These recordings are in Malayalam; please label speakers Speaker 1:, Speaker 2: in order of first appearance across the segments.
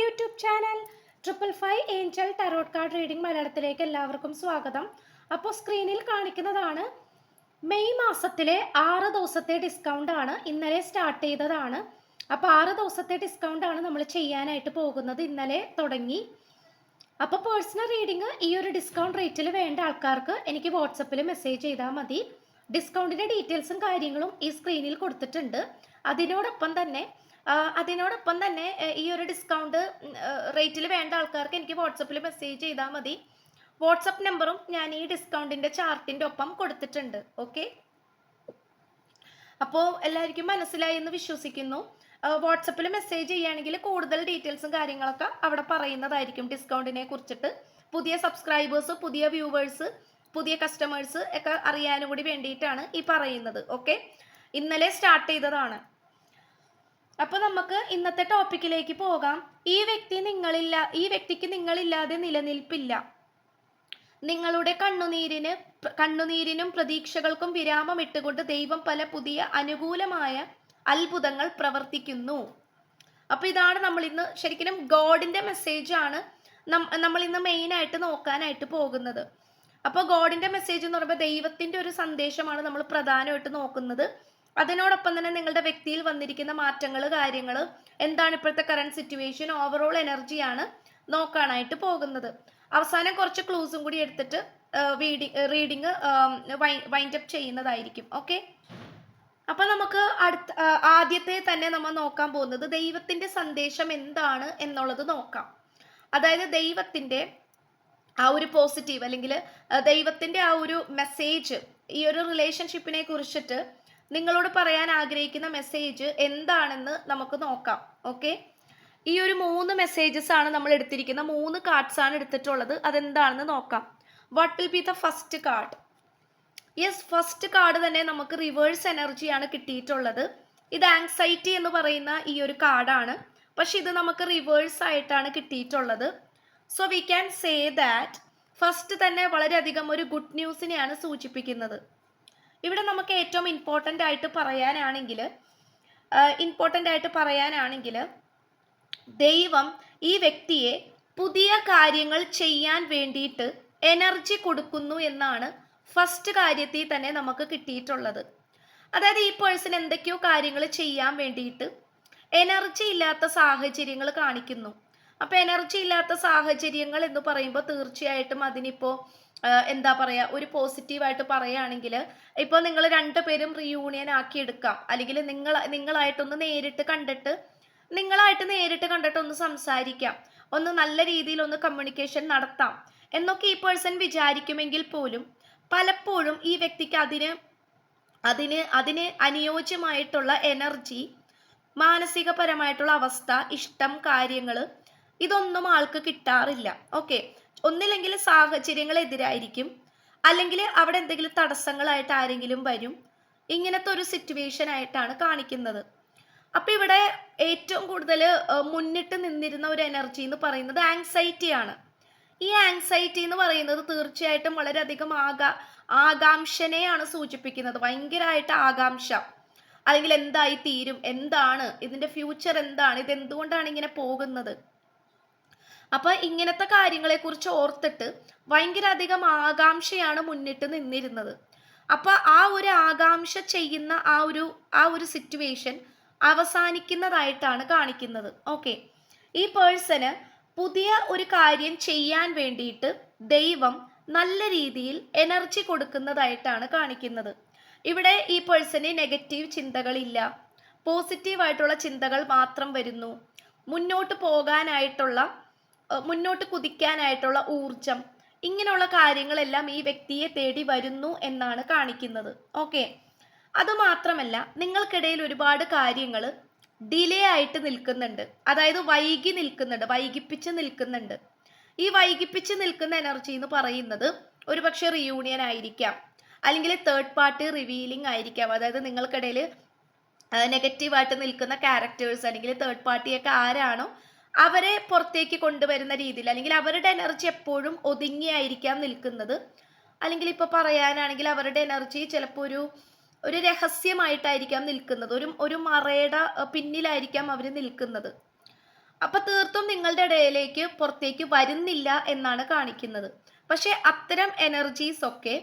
Speaker 1: YouTube channel triple five angel tarot card reading മലയാളത്തിലേക്ക് എല്ലാവർക്കും സ്വാഗതം. അപ്പോൾ സ്ക്രീനിൽ കാണിക്കുന്നതാണ് മെയ് മാസത്തിലെ ആറ് ദിവസത്തെ ഡിസ്കൗണ്ട് ആണ് ഇന്നലെ സ്റ്റാർട്ട് ചെയ്തതാണ്. അപ്പോൾ ആറ് ദിവസത്തെ ഡിസ്കൗണ്ട് ആണ് നമ്മൾ ചെയ്യാനായിട്ട് പോകുന്നത് ഇന്നലെ തുടങ്ങി. അപ്പോൾ പേഴ്സണൽ റീഡിംഗ് ഈ ഒരു ഡിസ്കൗണ്ട് റേറ്റിൽ വേണ്ട ആൾക്കാർക്ക് എനിക്ക് വാട്സപ്പിൽ മെസ്സേജ് ചെയ്താൽ മതി. ഡിസ്കൗണ്ടിന്റെ ഡീറ്റെയിൽസും കാര്യങ്ങളും ഈ സ്ക്രീനിൽ കൊടുത്തിട്ടുണ്ട്. അതിനോടൊപ്പം തന്നെ അതിനോടൊപ്പം തന്നെ ഈ ഒരു ഡിസ്കൗണ്ട് റേറ്റിൽ വേണ്ട ആൾക്കാർക്ക് എനിക്ക് വാട്സപ്പിൽ മെസ്സേജ് ചെയ്താൽ മതി. വാട്സപ്പ് നമ്പറും ഞാൻ ഈ ഡിസ്കൗണ്ടിന്റെ ചാർട്ടിന്റെ ഒപ്പം കൊടുത്തിട്ടുണ്ട്. ഓക്കെ അപ്പോൾ എല്ലാവർക്കും മനസ്സിലായി എന്ന് വിശ്വസിക്കുന്നു. വാട്സപ്പിൽ മെസ്സേജ് ചെയ്യുകയാണെങ്കിൽ കൂടുതൽ ഡീറ്റെയിൽസും കാര്യങ്ങളൊക്കെ അവിടെ പറയുന്നതായിരിക്കും ഡിസ്കൗണ്ടിനെ കുറിച്ചിട്ട്. പുതിയ സബ്സ്ക്രൈബേഴ്സ് പുതിയ വ്യൂവേഴ്സ് പുതിയ കസ്റ്റമേഴ്സ് ഒക്കെ അറിയാനും കൂടി വേണ്ടിയിട്ടാണ് ഈ പറയുന്നത്. ഓക്കെ ഇന്നലെ സ്റ്റാർട്ട് ചെയ്തതാണ്. അപ്പൊ നമുക്ക് ഇന്നത്തെ ടോപ്പിക്കിലേക്ക് പോകാം. ഈ വ്യക്തി നിങ്ങളില്ല ഈ വ്യക്തിക്ക് നിങ്ങളില്ലാതെ നിലനിൽപ്പില്ല. നിങ്ങളുടെ കണ്ണുനീരിന് കണ്ണുനീരിനും പ്രതീക്ഷകൾക്കും വിരാമം ഇട്ടുകൊണ്ട് ദൈവം പല പുതിയ അനുകൂലമായ അത്ഭുതങ്ങൾ പ്രവർത്തിക്കുന്നു. അപ്പൊ ഇതാണ് നമ്മൾ ഇന്ന് ശരിക്കും ഗോഡിന്റെ മെസ്സേജ് ആണ് നമ്മൾ ഇന്ന് മെയിൻ ആയിട്ട് നോക്കാനായിട്ട് പോകുന്നത്. അപ്പോൾ ഗോഡിന്റെ മെസ്സേജ് എന്ന് പറയുമ്പോൾ ദൈവത്തിന്റെ ഒരു സന്ദേശമാണ് നമ്മൾ പ്രധാനമായിട്ട് നോക്കുന്നത്. അതിനോടൊപ്പം തന്നെ നിങ്ങളുടെ വ്യക്തിയിൽ വന്നിരിക്കുന്ന മാറ്റങ്ങൾ കാര്യങ്ങൾ എന്താണ് ഇപ്പോഴത്തെ കറണ്ട് സിറ്റുവേഷൻ ഓവറോൾ എനർജിയാണ് നോക്കാനായിട്ട് പോകുന്നത്. അവസാനം കുറച്ച് ക്ലൂസും കൂടി എടുത്തിട്ട് റീഡിങ് വൈൻഡ് അപ്പ് ചെയ്യുന്നതായിരിക്കും. ഓക്കെ അപ്പൊ നമുക്ക് അടുത്ത ആദ്യത്തെ തന്നെ നമ്മൾ നോക്കാൻ പോകുന്നത് ദൈവത്തിന്റെ സന്ദേശം എന്താണ് എന്നുള്ളത് നോക്കാം. അതായത് ദൈവത്തിന്റെ ആ ഒരു പോസിറ്റീവ് അല്ലെങ്കിൽ ദൈവത്തിന്റെ ആ ഒരു മെസ്സേജ് ഈ ഒരു റിലേഷൻഷിപ്പിനെ കുറിച്ചിട്ട് നിങ്ങളോട് പറയാൻ ആഗ്രഹിക്കുന്ന മെസ്സേജ് എന്താണെന്ന് നമുക്ക് നോക്കാം. ഓക്കെ ഈ ഒരു മൂന്ന് മെസ്സേജസ് ആണ് നമ്മൾ എടുത്തിരിക്കുന്ന. മൂന്ന് കാർഡ്സ് ആണ് എടുത്തിട്ടുള്ളത്. അതെന്താണെന്ന് നോക്കാം. What will be the first card yes first card തന്നെ നമുക്ക് റിവേഴ്സ് എനർജിയാണ് കിട്ടിയിട്ടുള്ളത്. ഇത് ആങ്സൈറ്റി എന്ന് പറയുന്ന ഈ ഒരു കാർഡാണ് പക്ഷെ ഇത് നമുക്ക് റിവേഴ്സ് ആയിട്ടാണ് കിട്ടിയിട്ടുള്ളത്. So we can say that first തന്നെ വളരെയധികം ഒരു ഗുഡ് ന്യൂസിനെയാണ് സൂചിപ്പിക്കുന്നത്. ഇവിടെ നമുക്ക് ഏറ്റവും ഇമ്പോർട്ടന്റ് ആയിട്ട് പറയാനാണെങ്കിൽ ഇമ്പോർട്ടന്റ് ആയിട്ട് പറയാനാണെങ്കിൽ ദൈവം ഈ വ്യക്തിയെ പുതിയ കാര്യങ്ങൾ ചെയ്യാൻ വേണ്ടിയിട്ട് എനർജി കൊടുക്കുന്നു എന്നാണ് ഫസ്റ്റ് കാര്യത്തിൽ തന്നെ നമുക്ക് കിട്ടിയിട്ടുള്ളത്. അതായത് ഈ പേഴ്സൺ എന്തൊക്കെയോ കാര്യങ്ങൾ ചെയ്യാൻ വേണ്ടിയിട്ട് എനർജി ഇല്ലാത്ത സാഹചര്യങ്ങൾ കാണിക്കുന്നു. അപ്പോൾ എനർജി ഇല്ലാത്ത സാഹചര്യങ്ങൾ എന്ന് പറയുമ്പോൾ തീർച്ചയായിട്ടും അതിനിപ്പോൾ എന്താ പറയുക ഒരു പോസിറ്റീവായിട്ട് പറയുകയാണെങ്കിൽ ഇപ്പോൾ നിങ്ങൾ രണ്ടുപേരും റീയൂണിയൻ ആക്കി എടുക്കാം. അല്ലെങ്കിൽ നിങ്ങൾ നിങ്ങളായിട്ടൊന്ന് നേരിട്ട് കണ്ടിട്ട് നിങ്ങളായിട്ട് നേരിട്ട് കണ്ടിട്ട് ഒന്ന് സംസാരിക്കാം. ഒന്ന് നല്ല രീതിയിൽ ഒന്ന് കമ്മ്യൂണിക്കേഷൻ നടത്താം. എന്നൊക്കെ ഈ പേഴ്സൺ വിചാരിക്കുമെങ്കിൽ പോലും പലപ്പോഴും ഈ വ്യക്തിക്ക് അതിന് അതിന് അതിന് അനുയോജ്യമായിട്ടുള്ള എനർജി മാനസികപരമായിട്ടുള്ള അവസ്ഥ ഇഷ്ടം കാര്യങ്ങൾ ഇതൊന്നും ആൾക്ക് കിട്ടാറില്ല. ഓക്കെ ഒന്നില്ലെങ്കിൽ സാഹചര്യങ്ങളെതിരായിരിക്കും. അല്ലെങ്കിൽ അവിടെ എന്തെങ്കിലും തടസ്സങ്ങളായിട്ട് ആരെങ്കിലും വരും. ഇങ്ങനത്തെ ഒരു സിറ്റുവേഷൻ ആയിട്ടാണ് കാണിക്കുന്നത്. അപ്പൊ ഇവിടെ ഏറ്റവും കൂടുതൽ മുന്നിട്ട് നിന്നിരുന്ന ഒരു എനർജി എന്ന് പറയുന്നത് ആങ്സൈറ്റി ആണ്. ഈ ആങ്സൈറ്റി എന്ന് പറയുന്നത് തീർച്ചയായിട്ടും വളരെയധികം ആകാ ആകാംക്ഷനെയാണ് സൂചിപ്പിക്കുന്നത്. ഭയങ്കരമായിട്ട് ആകാംക്ഷ. അല്ലെങ്കിൽ എന്തായി തീരും എന്താണ് ഇതിന്റെ ഫ്യൂച്ചർ എന്താണ് ഇത് എന്തുകൊണ്ടാണ് ഇങ്ങനെ പോകുന്നത്? അപ്പൊ ഇങ്ങനത്തെ കാര്യങ്ങളെ കുറിച്ച് ഓർത്തിട്ട് ഭയങ്കര അധികം ആകാംക്ഷയാണ് മുന്നിട്ട് നിന്നിരുന്നത്. അപ്പൊ ആ ഒരു ആകാംക്ഷ ചെയ്യുന്ന ആ ഒരു ആ ഒരു സിറ്റുവേഷൻ അവസാനിക്കുന്നതായിട്ടാണ് കാണിക്കുന്നത്. ഓക്കെ ഈ പേഴ്സന് പുതിയ ഒരു കാര്യം ചെയ്യാൻ വേണ്ടിയിട്ട് ദൈവം നല്ല രീതിയിൽ എനർജി കൊടുക്കുന്നതായിട്ടാണ് കാണിക്കുന്നത്. ഇവിടെ ഈ പേഴ്സന് നെഗറ്റീവ് ചിന്തകളില്ല. പോസിറ്റീവായിട്ടുള്ള ചിന്തകൾ മാത്രം വരുന്നു. മുന്നോട്ട് പോകാനായിട്ടുള്ള മുന്നോട്ട് കുതിക്കാനായിട്ടുള്ള ഊർജം ഇങ്ങനെയുള്ള കാര്യങ്ങളെല്ലാം ഈ വ്യക്തിയെ തേടി വരുന്നു എന്നാണ് കാണിക്കുന്നത്. ഓക്കെ. അതുമാത്രമല്ല നിങ്ങൾക്കിടയിൽ ഒരുപാട് കാര്യങ്ങൾ ഡിലേ ആയിട്ട് നിൽക്കുന്നുണ്ട്. അതായത് വൈകി നിൽക്കുന്നുണ്ട് വൈകിപ്പിച്ച് നിൽക്കുന്നുണ്ട്. ഈ വൈകിപ്പിച്ച് നിൽക്കുന്ന എനർജി എന്ന് പറയുന്നത് ഒരുപക്ഷെ റിയൂണിയൻ ആയിരിക്കാം. അല്ലെങ്കിൽ തേർഡ് പാർട്ടി റിവീലിംഗ് ആയിരിക്കാം. അതായത് നിങ്ങൾക്കിടയിൽ നെഗറ്റീവായിട്ട് നിൽക്കുന്ന ക്യാരക്ടേഴ്സ് അല്ലെങ്കിൽ തേർഡ് പാർട്ടിയൊക്കെ ആരാണോ അവരെ പുറത്തേക്ക് കൊണ്ടുവരുന്ന രീതിയിൽ അല്ലെങ്കിൽ അവരുടെ എനർജി എപ്പോഴും ഒതുങ്ങിയായിരിക്കാം നിൽക്കുന്നത്. അല്ലെങ്കിൽ ഇപ്പോൾ പറയാനാണെങ്കിൽ അവരുടെ എനർജി ചിലപ്പോൾ ഒരു ഒരു രഹസ്യമായിട്ടായിരിക്കാം നിൽക്കുന്നത്. ഒരു ഒരു മറയുടെ പിന്നിലായിരിക്കാം അവർ നിൽക്കുന്നത്. അപ്പൊ തീർത്തും നിങ്ങളുടെ ഇടയിലേക്ക് പുറത്തേക്ക് വരുന്നില്ല എന്നാണ് കാണിക്കുന്നത്. പക്ഷെ അത്തരം എനർജീസ് ഒക്കെ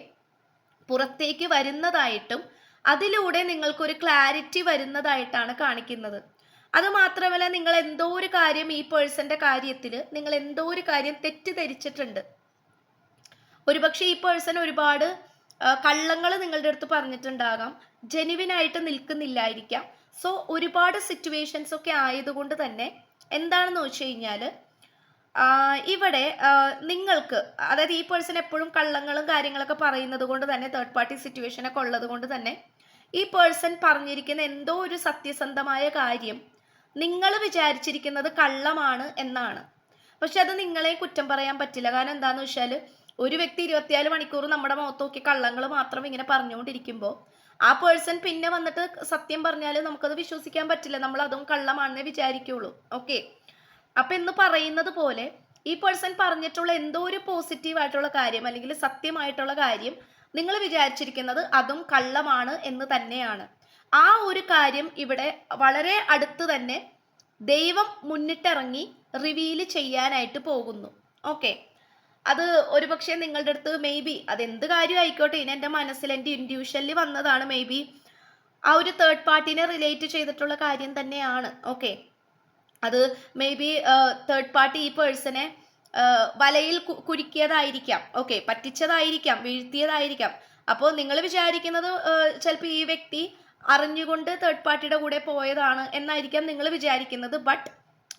Speaker 1: പുറത്തേക്ക് വരുന്നതായിട്ടും അതിലൂടെ നിങ്ങൾക്കൊരു ക്ലാരിറ്റി വരുന്നതായിട്ടാണ് കാണിക്കുന്നത്. അത് മാത്രമല്ല നിങ്ങൾ എന്തോ ഒരു കാര്യം ഈ പേഴ്സന്റെ കാര്യത്തിൽ നിങ്ങൾ എന്തോ ഒരു കാര്യം തെറ്റിദ്ധരിച്ചിട്ടുണ്ട്. ഒരുപക്ഷെ ഈ പേഴ്സൺ ഒരുപാട് കള്ളങ്ങൾ നിങ്ങളുടെ അടുത്ത് പറഞ്ഞിട്ടുണ്ടാകാം. ജെനുവിനായിട്ട് നിൽക്കുന്നില്ലായിരിക്കാം. സോ ഒരുപാട് സിറ്റുവേഷൻസ് ഒക്കെ ആയതുകൊണ്ട് തന്നെ എന്താണെന്ന് വെച്ച് കഴിഞ്ഞാൽ ഇവിടെ നിങ്ങൾക്ക് അതായത് ഈ പേഴ്സൺ എപ്പോഴും കള്ളങ്ങളും കാര്യങ്ങളൊക്കെ പറയുന്നത് കൊണ്ട് തന്നെ തേർഡ് പാർട്ടി സിറ്റുവേഷൻ ഒക്കെ ഉള്ളത് കൊണ്ട് തന്നെ ഈ പേഴ്സൺ പറഞ്ഞിരിക്കുന്ന എന്തോ ഒരു സത്യസന്ധമായ കാര്യം നിങ്ങൾ വിചാരിച്ചിരിക്കുന്നത് കള്ളമാണ് എന്നാണ്. പക്ഷെ അത് നിങ്ങളെ കുറ്റം പറയാൻ പറ്റില്ല. കാരണം എന്താന്ന് വെച്ചാൽ ഒരു വ്യക്തി ഇരുപത്തിനാല് മണിക്കൂർ നമ്മുടെ മുഖത്ത് നോക്കി കള്ളങ്ങൾ മാത്രം ഇങ്ങനെ പറഞ്ഞുകൊണ്ടിരിക്കുമ്പോൾ ആ പേഴ്സൺ പിന്നെ വന്നിട്ട് സത്യം പറഞ്ഞാൽ നമുക്കത് വിശ്വസിക്കാൻ പറ്റില്ല. നമ്മൾ അതും കള്ളമാണെന്നേ വിചാരിക്കുള്ളൂ. ഓക്കെ? അപ്പൊ എന്ന് പറയുന്നത് പോലെ ഈ പേഴ്സൺ പറഞ്ഞിട്ടുള്ള എന്തോ ഒരു പോസിറ്റീവ് ആയിട്ടുള്ള കാര്യം അല്ലെങ്കിൽ സത്യമായിട്ടുള്ള കാര്യം നിങ്ങൾ വിചാരിച്ചിരിക്കുന്നത് അതും കള്ളമാണ് എന്ന് തന്നെയാണ്. ആ ഒരു കാര്യം ഇവിടെ വളരെ അടുത്ത് തന്നെ ദൈവം മുന്നിട്ടിറങ്ങി റിവീൽ ചെയ്യാനായിട്ട് പോകുന്നു. ഓക്കെ അത് ഒരുപക്ഷെ നിങ്ങളുടെ അടുത്ത് മേ ബി അതെന്ത് കാര്യം ആയിക്കോട്ടെ ഇനി എന്റെ മനസ്സിൽ എന്റെ ഇൻഡ്യൂഷനിൽ വന്നതാണ് മേ ബി ആ ഒരു തേർഡ് പാർട്ടിനെ റിലേറ്റ് ചെയ്തിട്ടുള്ള കാര്യം തന്നെയാണ്. ഓക്കെ അത് മേ ബി തേർഡ് പാർട്ടി ഈ പേഴ്സണെ വലയിൽ കുരുക്കിയതായിരിക്കാം. ഓക്കെ പറ്റിച്ചതായിരിക്കാം വീഴ്ത്തിയതായിരിക്കാം. അപ്പോൾ നിങ്ങൾ വിചാരിക്കുന്നത് ചിലപ്പോൾ ഈ വ്യക്തി അറിഞ്ഞുകൊണ്ട് തേർഡ് പാർട്ടിയുടെ കൂടെ പോയതാണ് എന്നായിരിക്കാം നിങ്ങൾ വിചാരിക്കുന്നത്. ബട്ട്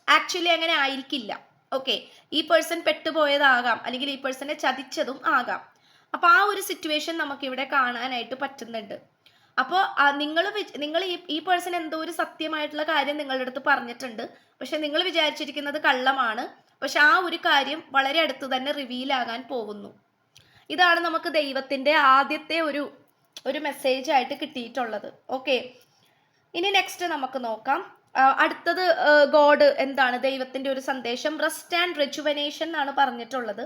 Speaker 1: ആക്ച്വലി അങ്ങനെ ആയിരിക്കില്ല. ഓക്കെ ഈ പേഴ്സൺ പെട്ടുപോയതാകാം. അല്ലെങ്കിൽ ഈ പേഴ്സണെ ചതിച്ചതും ആകാം. അപ്പോൾ ആ ഒരു സിറ്റുവേഷൻ നമുക്ക് ഇവിടെ കാണാനായിട്ട് പറ്റുന്നുണ്ട്. അപ്പോൾ നിങ്ങൾ നിങ്ങൾ ഈ ഈ പേഴ്സൺ എന്തോ ഒരു സത്യമായിട്ടുള്ള കാര്യം നിങ്ങളുടെ അടുത്ത് പറഞ്ഞിട്ടുണ്ട്. പക്ഷെ നിങ്ങൾ വിചാരിച്ചിരിക്കുന്നത് കള്ളമാണ്. പക്ഷെ ആ ഒരു കാര്യം വളരെ അടുത്ത് തന്നെ റിവീൽ പോകുന്നു. ഇതാണ് നമുക്ക് ദൈവത്തിന്റെ ആദ്യത്തെ ഒരു ഒരു മെസ്സേജ് ആയിട്ട് കിട്ടിയിട്ടുള്ളത്. ഓക്കെ ഇനി നെക്സ്റ്റ് നമുക്ക് നോക്കാം. അടുത്തത് ഗോഡ് എന്താണ്? ദൈവത്തിന്റെ ഒരു സന്ദേശം റെസ്റ്റ് ആൻഡ് റെജുവനേഷൻ എന്നാണ് പറഞ്ഞിട്ടുള്ളത്.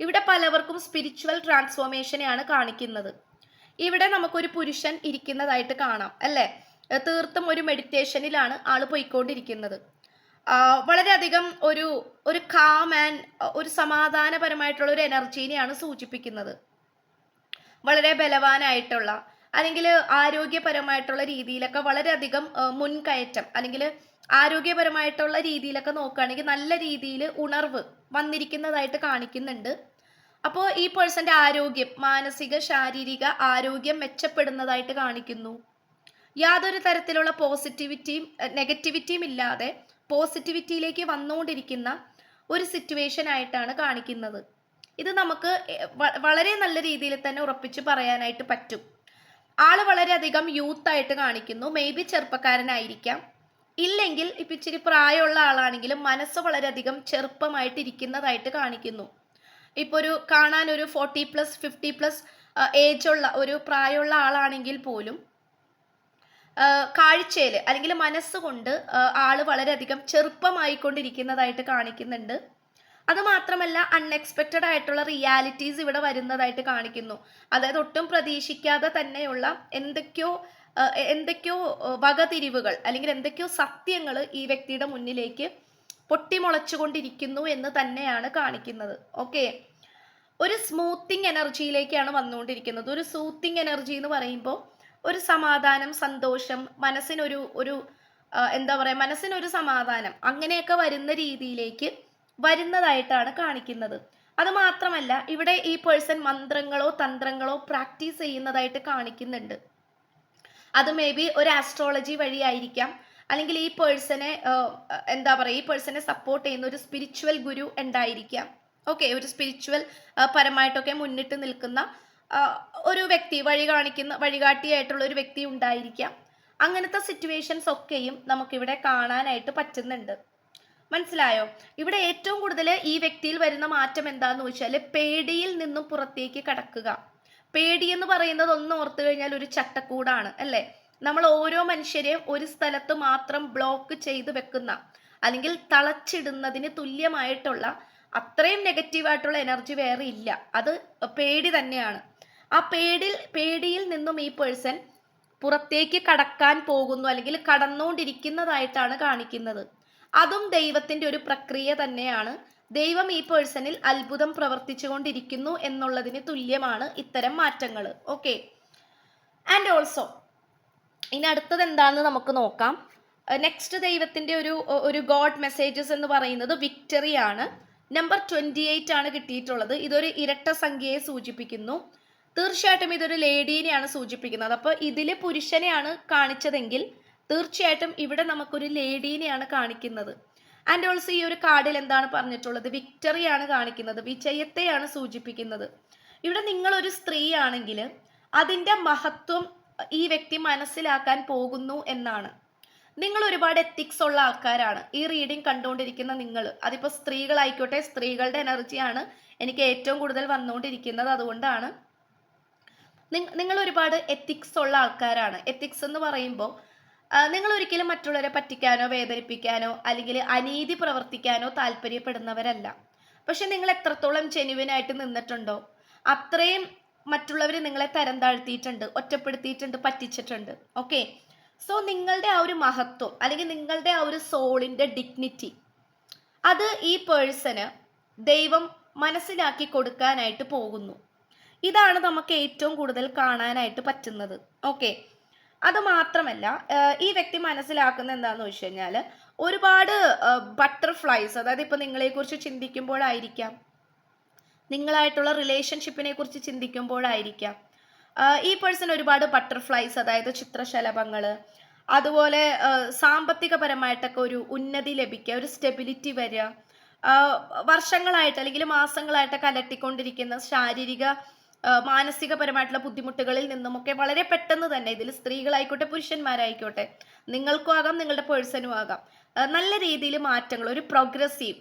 Speaker 1: ഇവിടെ പലവർക്കും സ്പിരിച്വൽ ട്രാൻസ്ഫോർമേഷനെയാണ് കാണിക്കുന്നത്. ഇവിടെ നമുക്കൊരു പുരുഷൻ ഇരിക്കുന്നതായിട്ട് കാണാം അല്ലേ? തീർത്തും ഒരു മെഡിറ്റേഷനിലാണ് ആൾ പോയിക്കൊണ്ടിരിക്കുന്നത്. വളരെയധികം ഒരു ഒരു കാം ആൻഡ് ഒരു സമാധാനപരമായിട്ടുള്ള ഒരു എനർജീനെയാണ് സൂചിപ്പിക്കുന്നത്. വളരെ ബലവാനായിട്ടുള്ള അല്ലെങ്കിൽ ആരോഗ്യപരമായിട്ടുള്ള രീതിയിലൊക്കെ വളരെയധികം മുൻകയറ്റം അല്ലെങ്കിൽ ആരോഗ്യപരമായിട്ടുള്ള രീതിയിലൊക്കെ നോക്കുകയാണെങ്കിൽ നല്ല രീതിയിൽ ഉണർവ് വന്നിരിക്കുന്നതായിട്ട് കാണിക്കുന്നുണ്ട്. അപ്പോൾ ഈ പേഴ്സന്റെ ആരോഗ്യം മാനസിക ശാരീരിക ആരോഗ്യം മെച്ചപ്പെടുന്നതായിട്ട് കാണിക്കുന്നു. യാതൊരു തരത്തിലുള്ള പോസിറ്റിവിറ്റിയും നെഗറ്റിവിറ്റിയും ഇല്ലാതെ പോസിറ്റിവിറ്റിയിലേക്ക് വന്നുകൊണ്ടിരിക്കുന്ന ഒരു സിറ്റുവേഷൻ ആയിട്ടാണ് കാണിക്കുന്നത്. ഇത് നമുക്ക് വളരെ നല്ല രീതിയിൽ തന്നെ ഉറപ്പിച്ച് പറയാനായിട്ട് പറ്റും. ആൾ വളരെയധികം യൂത്ത് ആയിട്ട് കാണിക്കുന്നു. മേ ബി ചെറുപ്പക്കാരനായിരിക്കാം. ഇല്ലെങ്കിൽ ഇപ്പം ഇച്ചിരി പ്രായമുള്ള ആളാണെങ്കിലും മനസ്സ് വളരെയധികം ചെറുപ്പമായിട്ട് ഇരിക്കുന്നതായിട്ട് കാണിക്കുന്നു. ഇപ്പോൾ ഒരു കാണാൻ ഒരു forty plus fifty plus age ഉള്ള ഒരു പ്രായമുള്ള ആളാണെങ്കിൽ പോലും കാഴ്ചയിൽ അല്ലെങ്കിൽ മനസ്സുകൊണ്ട് ആൾ വളരെയധികം ചെറുപ്പമായിക്കൊണ്ടിരിക്കുന്നതായിട്ട് കാണിക്കുന്നുണ്ട്. അത് മാത്രമല്ല അൺഎക്സ്പെക്റ്റഡ് ആയിട്ടുള്ള റിയാലിറ്റീസ് ഇവിടെ വരുന്നതായിട്ട് കാണിക്കുന്നു. അതായത് ഒട്ടും പ്രതീക്ഷിക്കാതെ തന്നെയുള്ള എന്തൊക്കെയോ എന്തൊക്കെയോ വകതിരിവുകൾ അല്ലെങ്കിൽ എന്തൊക്കെയോ സത്യങ്ങൾ ഈ വ്യക്തിയുടെ മുന്നിലേക്ക് പൊട്ടിമുളച്ചുകൊണ്ടിരിക്കുന്നു എന്ന് തന്നെയാണ് കാണിക്കുന്നത്. ഓക്കെ ഒരു സ്മൂത്തിങ് എനർജിയിലേക്കാണ് വന്നുകൊണ്ടിരിക്കുന്നത്. ഒരു സൂത്തിങ് എനർജി എന്ന് പറയുമ്പോൾ ഒരു സമാധാനം സന്തോഷം മനസ്സിനൊരു ഒരു എന്താ പറയുക മനസ്സിനൊരു സമാധാനം അങ്ങനെയൊക്കെ വരുന്ന രീതിയിലേക്ക് വരുന്നതായിട്ടാണ് കാണിക്കുന്നത്. അത് മാത്രമല്ല ഇവിടെ ഈ പേഴ്സൺ മന്ത്രങ്ങളോ തന്ത്രങ്ങളോ പ്രാക്ടീസ് ചെയ്യുന്നതായിട്ട് കാണിക്കുന്നുണ്ട്. അത് മേ ബി ഒരു ആസ്ട്രോളജി വഴിയായിരിക്കാം. അല്ലെങ്കിൽ ഈ പേഴ്സണെ എന്താ പറയുക ഈ പേഴ്സണെ സപ്പോർട്ട് ചെയ്യുന്ന ഒരു സ്പിരിച്വൽ ഗുരു ഉണ്ടായിരിക്കാം. ഓക്കെ ഒരു സ്പിരിച്വൽ പരമായിട്ടൊക്കെ മുന്നിട്ട് നിൽക്കുന്ന ഒരു വ്യക്തി വഴി കാണിക്കുന്ന വഴികാട്ടിയായിട്ടുള്ള ഒരു വ്യക്തി ഉണ്ടായിരിക്കാം. അങ്ങനത്തെ സിറ്റുവേഷൻസ് ഒക്കെയും നമുക്കിവിടെ കാണാനായിട്ട് പറ്റുന്നുണ്ട്. മനസ്സിലായോ? ഇവിടെ ഏറ്റവും കൂടുതൽ ഈ വ്യക്തിയിൽ വരുന്ന മാറ്റം എന്താന്ന് വെച്ചാൽ പേടിയിൽ നിന്നും പുറത്തേക്ക് കടക്കുക. പേടി എന്ന് പറയുന്നത് ഒന്ന് ഓർത്തു കഴിഞ്ഞാൽ ഒരു ചട്ടക്കൂടാണ് അല്ലേ? നമ്മൾ ഓരോ മനുഷ്യരെയും ഒരു സ്ഥലത്ത് മാത്രം ബ്ലോക്ക് ചെയ്ത് വെക്കുന്ന അല്ലെങ്കിൽ തളച്ചിടുന്നതിന് തുല്യമായിട്ടുള്ള അത്രയും നെഗറ്റീവായിട്ടുള്ള എനർജി വേറെ ഇല്ല. അത് പേടി തന്നെയാണ്. ആ പേടിൽ പേടിയിൽ നിന്നും ഈ പേഴ്സൺ പുറത്തേക്ക് കടക്കാൻ പോകുന്നു അല്ലെങ്കിൽ കടന്നുകൊണ്ടിരിക്കുന്നതായിട്ടാണ് കാണിക്കുന്നത്. അതും ദൈവത്തിന്റെ ഒരു പ്രക്രിയ തന്നെയാണ്. ദൈവം ഈ പേഴ്സണിൽ അത്ഭുതം പ്രവർത്തിച്ചുകൊണ്ടിരിക്കുന്നു എന്നുള്ളതിന് തുല്യമാണ് ഇത്തരം മാറ്റങ്ങൾ. ഓക്കെ ആൻഡ് ഓൾസോ ഇനി അടുത്തത് എന്താണെന്ന് നമുക്ക് നോക്കാം. നെക്സ്റ്റ് ദൈവത്തിന്റെ ഒരു ഒരു ഗോഡ് മെസ്സേജസ് എന്ന് പറയുന്നത് വിക്ടറി ആണ്. നമ്പർ ട്വന്റി എയ്റ്റ് ആണ് കിട്ടിയിട്ടുള്ളത്. ഇതൊരു ഇരട്ട സംഖ്യയെ സൂചിപ്പിക്കുന്നു. തീർച്ചയായിട്ടും ഇതൊരു ലേഡീനെയാണ് സൂചിപ്പിക്കുന്നത്. അപ്പോൾ ഇതിൽ പുരുഷനെയാണ് കാണിച്ചതെങ്കിൽ തീർച്ചയായിട്ടും ഇവിടെ നമുക്കൊരു ലേഡീനെയാണ് കാണിക്കുന്നത്. ആൻഡ് ഓൾസോ ഈ ഒരു കാർഡിൽ എന്താണ് പറഞ്ഞിട്ടുള്ളത്? വിക്ടറിയാണ് കാണിക്കുന്നത്. വിജയത്തെയാണ് സൂചിപ്പിക്കുന്നത്. ഇവിടെ നിങ്ങളൊരു സ്ത്രീ ആണെങ്കിൽ അതിന്റെ മഹത്വം ഈ വ്യക്തി മനസ്സിലാക്കാൻ പോകുന്നു എന്നാണ്. നിങ്ങൾ ഒരുപാട് എത്തിക്സ് ഉള്ള ആൾക്കാരാണ്. ഈ റീഡിംഗ് കണ്ടുകൊണ്ടിരിക്കുന്ന നിങ്ങൾ. അതിപ്പോൾ സ്ത്രീകളായിക്കോട്ടെ സ്ത്രീകളുടെ എനർജിയാണ് എനിക്ക് ഏറ്റവും കൂടുതൽ വന്നുകൊണ്ടിരിക്കുന്നത് അതുകൊണ്ടാണ്. നിങ്ങൾ ഒരുപാട് എത്തിക്സ് ഉള്ള ആൾക്കാരാണ്. എത്തിക്സ് എന്ന് പറയുമ്പോൾ നിങ്ങൾ ഒരിക്കലും മറ്റുള്ളവരെ പറ്റിക്കാനോ വേദനിപ്പിക്കാനോ അല്ലെങ്കിൽ അനീതി പ്രവർത്തിക്കാനോ താല്പര്യപ്പെടുന്നവരല്ല. പക്ഷെ നിങ്ങൾ എത്രത്തോളം ജെനുവിനായിട്ട് നിന്നിട്ടുണ്ടോ അത്രയും മറ്റുള്ളവർ നിങ്ങളെ തരം താഴ്ത്തിയിട്ടുണ്ട് ഒറ്റപ്പെടുത്തിയിട്ടുണ്ട് പറ്റിച്ചിട്ടുണ്ട്. ഓക്കെ? സോ നിങ്ങളുടെ ആ ഒരു മഹത്വം അല്ലെങ്കിൽ നിങ്ങളുടെ ആ ഒരു സോളിന്റെ ഡിഗ്നിറ്റി അത് ഈ പേഴ്സന് ദൈവം മനസ്സിലാക്കി കൊടുക്കാനായിട്ട് പോകുന്നു. ഇതാണ് നമുക്ക് ഏറ്റവും കൂടുതൽ കാണാനായിട്ട് പറ്റുന്നത്. ഓക്കെ? അത് മാത്രമല്ല ഈ വ്യക്തി മനസ്സിലാക്കുന്ന എന്താണെന്ന് വെച്ച് കഴിഞ്ഞാൽ ഒരുപാട് ബട്ടർഫ്ലൈസ് അതായത് ഇപ്പം നിങ്ങളെക്കുറിച്ച് ചിന്തിക്കുമ്പോഴായിരിക്കാം. നിങ്ങളായിട്ടുള്ള റിലേഷൻഷിപ്പിനെ കുറിച്ച് ചിന്തിക്കുമ്പോഴായിരിക്കാം. ഈ പേഴ്സൺ ഒരുപാട് ബട്ടർഫ്ലൈസ് അതായത് ചിത്രശലഭങ്ങൾ അതുപോലെ സാമ്പത്തികപരമായിട്ടൊക്കെ ഒരു ഉന്നതി ലഭിക്കുക ഒരു സ്റ്റെബിലിറ്റി വരിക വർഷങ്ങളായിട്ട് അല്ലെങ്കിൽ മാസങ്ങളായിട്ടൊക്കെ അലട്ടിക്കൊണ്ടിരിക്കുന്ന ശാരീരിക മാനസികപരമായിട്ടുള്ള ബുദ്ധിമുട്ടുകളിൽ നിന്നുമൊക്കെ വളരെ പെട്ടെന്ന് തന്നെ ഇതിൽ സ്ത്രീകളായിക്കോട്ടെ പുരുഷന്മാരായിക്കോട്ടെ നിങ്ങൾക്കും ആകാം നിങ്ങളുടെ പേഴ്സണും ആകാം. നല്ല രീതിയിൽ മാറ്റങ്ങൾ ഒരു പ്രോഗ്രസീവ്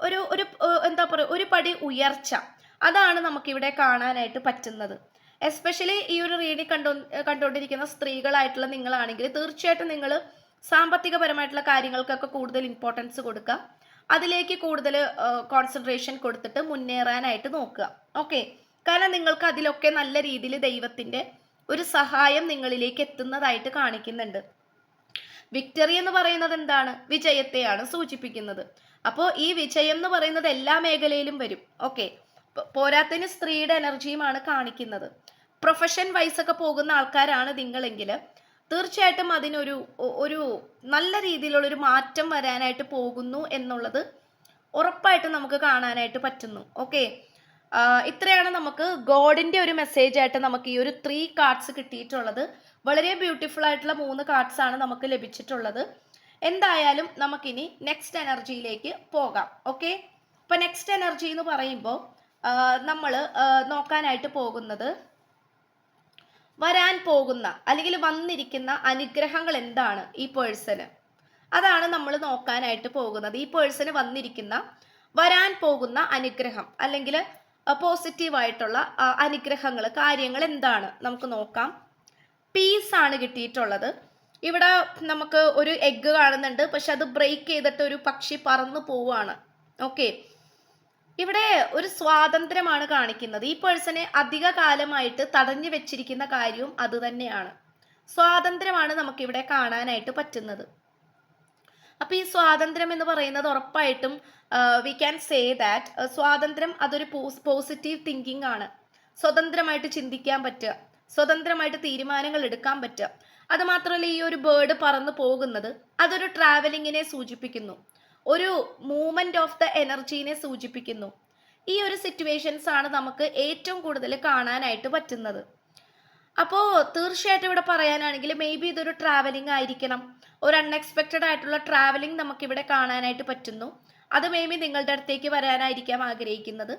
Speaker 1: ഒരു ഒരു എന്താ പറയുക ഒരു പടി ഉയർച്ച അതാണ് നമുക്കിവിടെ കാണാനായിട്ട് പറ്റുന്നത്. എസ്പെഷ്യലി ഈ ഒരു റീഡി കണ്ടു കണ്ടുകൊണ്ടിരിക്കുന്ന സ്ത്രീകളായിട്ടുള്ള നിങ്ങളാണെങ്കിൽ തീർച്ചയായിട്ടും നിങ്ങൾ സാമ്പത്തികപരമായിട്ടുള്ള കാര്യങ്ങൾക്കൊക്കെ കൂടുതൽ ഇമ്പോർട്ടൻസ് കൊടുക്കുക. അതിലേക്ക് കൂടുതൽ കോൺസെൻട്രേഷൻ കൊടുത്തിട്ട് മുന്നേറാനായിട്ട് നോക്കുക. ഓക്കെ കാരണം നിങ്ങൾക്ക് അതിലൊക്കെ നല്ല രീതിയിൽ ദൈവത്തിന്റെ ഒരു സഹായം നിങ്ങളിലേക്ക് എത്തുന്നതായിട്ട് കാണിക്കുന്നുണ്ട്. വിക്ടറി എന്ന് പറയുന്നത് എന്താണ്? വിജയത്തെയാണ് സൂചിപ്പിക്കുന്നത്. അപ്പോൾ ഈ വിജയം എന്ന് പറയുന്നത് എല്ലാ മേഖലയിലും വരും. ഓക്കെ. പോരാത്തതിന് സ്ത്രീയുടെ എനർജിയുമാണ് കാണിക്കുന്നത്. പ്രൊഫഷൻ വൈസ് ഒക്കെ പോകുന്ന ആൾക്കാരാണ് നിങ്ങളെങ്കിൽ തീർച്ചയായിട്ടും അതിനൊരു ഒരു നല്ല രീതിയിലുള്ള ഒരു മാറ്റം വരാനായിട്ട് പോകുന്നു എന്നുള്ളത് ഉറപ്പായിട്ടും നമുക്ക് കാണാനായിട്ട് പറ്റുന്നു. ഓക്കെ. ഇത്രയാണ് നമുക്ക് ഗോഡിന്റെ ഒരു മെസ്സേജ് ആയിട്ട് നമുക്ക് ഈ ഒരു ത്രീ കാർഡ്സ് കിട്ടിയിട്ടുള്ളത്. വളരെ ബ്യൂട്ടിഫുൾ ആയിട്ടുള്ള മൂന്ന് കാർഡ്സ് ആണ് നമുക്ക് ലഭിച്ചിട്ടുള്ളത്. എന്തായാലും നമുക്കിനി നെക്സ്റ്റ് എനർജിയിലേക്ക് പോകാം. ഓക്കെ ഇപ്പൊ നെക്സ്റ്റ് എനർജി എന്ന് പറയുമ്പോൾ നമ്മൾ നോക്കാനായിട്ട് പോകുന്നത് വരാൻ പോകുന്ന അല്ലെങ്കിൽ വന്നിരിക്കുന്ന അനുഗ്രഹങ്ങൾ എന്താണ് ഈ പേഴ്സന് അതാണ് നമ്മൾ നോക്കാനായിട്ട് പോകുന്നത്. ഈ പേഴ്സന് വന്നിരിക്കുന്ന വരാൻ പോകുന്ന അനുഗ്രഹം. അല്ലെങ്കിൽ പോസിറ്റീവായിട്ടുള്ള അനുഗ്രഹങ്ങൾ കാര്യങ്ങൾ എന്താണ്? നമുക്ക് നോക്കാം. പീസ് ആണ് കിട്ടിയിട്ടുള്ളത്. ഇവിടെ നമുക്ക് ഒരു എഗ്ഗ് കാണുന്നുണ്ട്. പക്ഷെ അത് ബ്രേക്ക് ചെയ്തിട്ട് ഒരു പക്ഷി പറന്നു പോവാണ് ഓക്കെ ഇവിടെ ഒരു സ്വാതന്ത്ര്യമാണ് കാണിക്കുന്നത്. ഈ പേഴ്സണെ അധിക കാലമായിട്ട് തടഞ്ഞു വെച്ചിരിക്കുന്ന കാര്യവും അതുതന്നെയാണ് സ്വാതന്ത്ര്യമാണ് നമുക്കിവിടെ കാണാനായിട്ട് പറ്റുന്നത്. അപ്പൊ ഈ സ്വാതന്ത്ര്യം എന്ന് പറയുന്നത് ഉറപ്പായിട്ടും വി ക്യാൻ സേ ദാറ്റ് സ്വാതന്ത്ര്യം അതൊരു പോസിറ്റീവ് തിങ്കിങ് ആണ്. സ്വതന്ത്രമായിട്ട് ചിന്തിക്കാൻ പറ്റുക സ്വതന്ത്രമായിട്ട് തീരുമാനങ്ങൾ എടുക്കാൻ പറ്റുക. അത് മാത്രമല്ല ഈ ഒരു ബേർഡ് പറന്നു പോകുന്നത് അതൊരു ട്രാവലിങ്ങിനെ സൂചിപ്പിക്കുന്നു. ഒരു മൂവ്മെന്റ് ഓഫ് ദ എനർജീനെ സൂചിപ്പിക്കുന്നു. ഈ ഒരു സിറ്റുവേഷൻസ് ആണ് നമുക്ക് ഏറ്റവും കൂടുതൽ കാണാനായിട്ട് പറ്റുന്നത്. അപ്പോൾ തീർച്ചയായിട്ടും ഇവിടെ പറയാനാണെങ്കിൽ മേ ബി ഇതൊരു ട്രാവലിംഗ് ആയിരിക്കണം. ഒരു അൺഎക്സ്പെക്റ്റഡ് ആയിട്ടുള്ള ട്രാവലിംഗ് നമുക്കിവിടെ കാണാനായിട്ട് പറ്റുന്നു. അത് മേ ബി നിങ്ങളുടെ അടുത്തേക്ക് വരാനായിരിക്കാം ആഗ്രഹിക്കുന്നത്.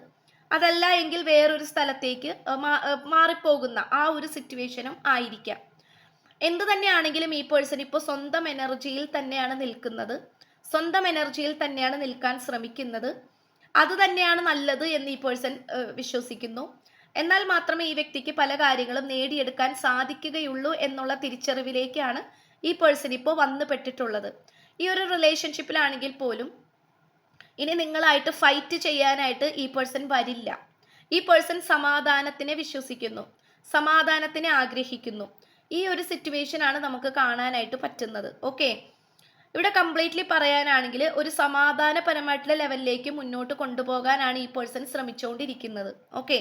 Speaker 1: അതല്ല എങ്കിൽ വേറൊരു സ്ഥലത്തേക്ക് മാറിപ്പോകുന്ന ആ ഒരു സിറ്റുവേഷനും ആയിരിക്കാം. എന്ത് തന്നെയാണെങ്കിലും ഈ പേഴ്സൺ ഇപ്പോൾ സ്വന്തം എനർജിയിൽ തന്നെയാണ് നിൽക്കുന്നത്. സ്വന്തം എനർജിയിൽ തന്നെയാണ് നിൽക്കാൻ ശ്രമിക്കുന്നത്. അത് തന്നെയാണ് നല്ലത് എന്ന് ഈ പേഴ്സൺ വിശ്വസിക്കുന്നു. എന്നാൽ മാത്രമേ ഈ വ്യക്തിക്ക് പല കാര്യങ്ങളും നേടിയെടുക്കാൻ സാധിക്കുകയുള്ളൂ എന്നുള്ള തിരിച്ചറിവിലേക്കാണ് ഈ പേഴ്സൺ ഇപ്പോൾ വന്നു പെട്ടിട്ടുള്ളത്. ഈ ഒരു റിലേഷൻഷിപ്പിലാണെങ്കിൽ പോലും ഇനി നിങ്ങളായിട്ട് ഫൈറ്റ് ചെയ്യാനായിട്ട് ഈ പേഴ്സൺ വരില്ല. ഈ പേഴ്സൺ സമാധാനത്തിനെ വിശ്വസിക്കുന്നു സമാധാനത്തിനെ ആഗ്രഹിക്കുന്നു. ഈ ഒരു സിറ്റുവേഷൻ ആണ് നമുക്ക് കാണാനായിട്ട് പറ്റുന്നത്. ഓക്കെ ഇവിടെ കംപ്ലീറ്റ്ലി പറയാനാണെങ്കിൽ ഒരു സമാധാനപരമായിട്ടുള്ള ലെവലിലേക്ക് മുന്നോട്ട് കൊണ്ടുപോകാനാണ് ഈ പേഴ്സൺ ശ്രമിച്ചുകൊണ്ടിരിക്കുന്നത്. ഓക്കെ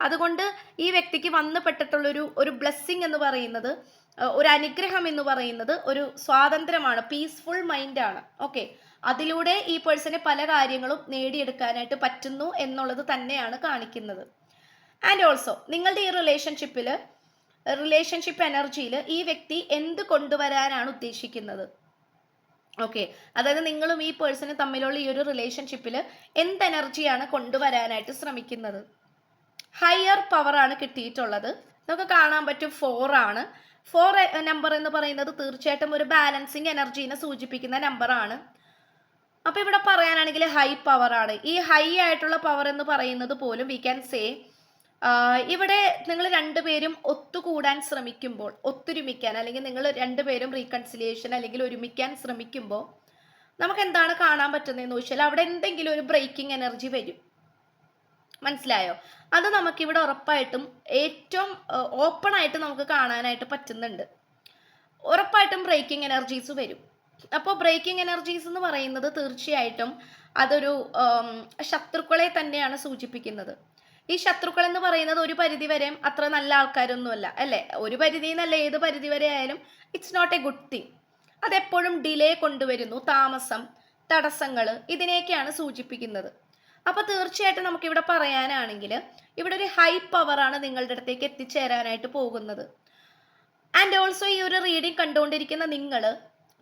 Speaker 1: അതുകൊണ്ട് ഈ വ്യക്തിക്ക് വന്നു പെട്ടിട്ടുള്ളൊരു ഒരു ബ്ലെസ്സിങ് എന്ന് പറയുന്നത് ഒരു അനുഗ്രഹം എന്ന് പറയുന്നത് ഒരു സ്വാതന്ത്ര്യമാണ് പീസ്ഫുൾ മൈൻഡാണ് ഓക്കെ അതിലൂടെ ഈ പേഴ്സണെ പല കാര്യങ്ങളും നേടിയെടുക്കാനായിട്ട് പറ്റുന്നു എന്നുള്ളത് തന്നെയാണ് കാണിക്കുന്നത്. ആൻഡ് ഓൾസോ നിങ്ങളുടെ ഈ റിലേഷൻഷിപ്പിൽ റിലേഷൻഷിപ്പ് എനർജിയിൽ ഈ വ്യക്തി എന്ത് കൊണ്ടുവരാനാണ് ഉദ്ദേശിക്കുന്നത്? ഓക്കെ അതായത് നിങ്ങളും ഈ പേഴ്സണും തമ്മിലുള്ള ഈ ഒരു റിലേഷൻഷിപ്പിൽ എന്ത് എനർജിയാണ് കൊണ്ടുവരാനായിട്ട് ശ്രമിക്കുന്നത്? ഹയർ പവറാണ് കിട്ടിയിട്ടുള്ളത്. നമുക്ക് കാണാൻ പറ്റും ഫോർ ആണ്. ഫോർ നമ്പർ എന്ന് പറയുന്നത് തീർച്ചയായിട്ടും ഒരു ബാലൻസിങ് എനർജീനെ സൂചിപ്പിക്കുന്ന നമ്പറാണ് അപ്പോൾ ഇവിടെ പറയാനാണെങ്കിൽ ഹൈ പവറാണ് ഈ ഹൈ ആയിട്ടുള്ള പവർ എന്ന് പറയുന്നത് പോലും വി ക്യാൻ സേ ഇവിടെ നിങ്ങൾ രണ്ടുപേരും ഒത്തുകൂടാൻ ശ്രമിക്കുമ്പോൾ ഒത്തൊരുമിക്കാൻ അല്ലെങ്കിൽ നിങ്ങൾ രണ്ടുപേരും റീകൺസിലിയേഷൻ അല്ലെങ്കിൽ ഒരുമിക്കാൻ ശ്രമിക്കുമ്പോൾ നമുക്ക് എന്താണ് കാണാൻ പറ്റുന്നതെന്ന് ചോദിച്ചാൽ അവിടെ എന്തെങ്കിലും ഒരു ബ്രേക്കിംഗ് എനർജി വരും. മനസ്സിലായോ? അത് നമുക്കിവിടെ ഉറപ്പായിട്ടും ഏറ്റവും ഓപ്പൺ ആയിട്ട് നമുക്ക് കാണാനായിട്ട് പറ്റുന്നുണ്ട്. ഉറപ്പായിട്ടും ബ്രേക്കിംഗ് എനർജീസ് വരും. അപ്പോൾ ബ്രേക്കിംഗ് എനർജീസ് എന്ന് പറയുന്നത് തീർച്ചയായിട്ടും അതൊരു ശത്രുക്കളെ തന്നെയാണ് സൂചിപ്പിക്കുന്നത്. ഈ ശത്രുക്കൾ എന്ന് പറയുന്നത് ഒരു പരിധി വരെ അത്ര നല്ല ആൾക്കാരൊന്നുമല്ല അല്ലേ? ഒരു പരിധി എന്നല്ല ഏത് പരിധി വരെ ആയാലും it's not a good thing അതെപ്പോഴും ഡിലേ കൊണ്ടുവരുന്നു. താമസം തടസ്സങ്ങൾ ഇതിനെയൊക്കെയാണ് സൂചിപ്പിക്കുന്നത്. അപ്പോൾ തീർച്ചയായിട്ടും നമുക്ക് ഇവിടെ പറയാനാണെങ്കിൽ ഇവിടെ ഒരു ഹൈ പവറാണ് നിങ്ങളുടെ അടുത്തേക്ക് എത്തിച്ചേരാനായിട്ട് പോകുന്നത്. ആൻഡ് ഓൾസോ ഈ ഒരു റീഡിംഗ് കണ്ടുകൊണ്ടിരിക്കുന്ന നിങ്ങൾ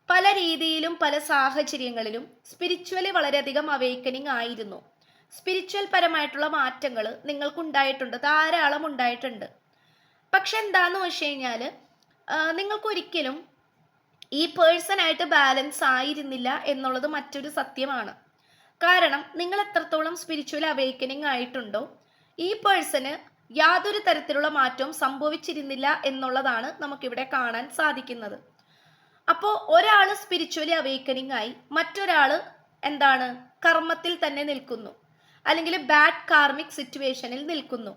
Speaker 1: പല രീതിയിലും പല സാഹചര്യങ്ങളിലും സ്പിരിച്വലി വളരെയധികം അവേക്കനിങ് ആയിരുന്നു. സ്പിരിച്വൽ പരമായിട്ടുള്ള മാറ്റങ്ങൾ നിങ്ങൾക്കുണ്ടായിട്ടുണ്ട് ധാരാളം ഉണ്ടായിട്ടുണ്ട്. പക്ഷെ എന്താന്ന് വെച്ച് കഴിഞ്ഞാൽ നിങ്ങൾക്കൊരിക്കലും ഈ പേഴ്സണായിട്ട് ബാലൻസ് ആയിരുന്നില്ല എന്നുള്ളത് മറ്റൊരു സത്യമാണ്. കാരണം നിങ്ങൾ എത്രത്തോളം സ്പിരിച്വൽ അവേക്കനിങ് ആയിട്ടുണ്ടോ? ഈ പേഴ്സന് യാതൊരു തരത്തിലുള്ള മാറ്റവും സംഭവിച്ചിരുന്നില്ല എന്നുള്ളതാണ് നമുക്കിവിടെ കാണാൻ സാധിക്കുന്നത്. അപ്പോൾ ഒരാൾ സ്പിരിച്വലി അവേക്കനിങ് ആയി മറ്റൊരാൾ എന്താണ്? കർമ്മത്തിൽ തന്നെ നിൽക്കുന്നു. അല്ലെങ്കിൽ ബാഡ് കാർമിക് സിറ്റുവേഷനിൽ നിൽക്കുന്നു.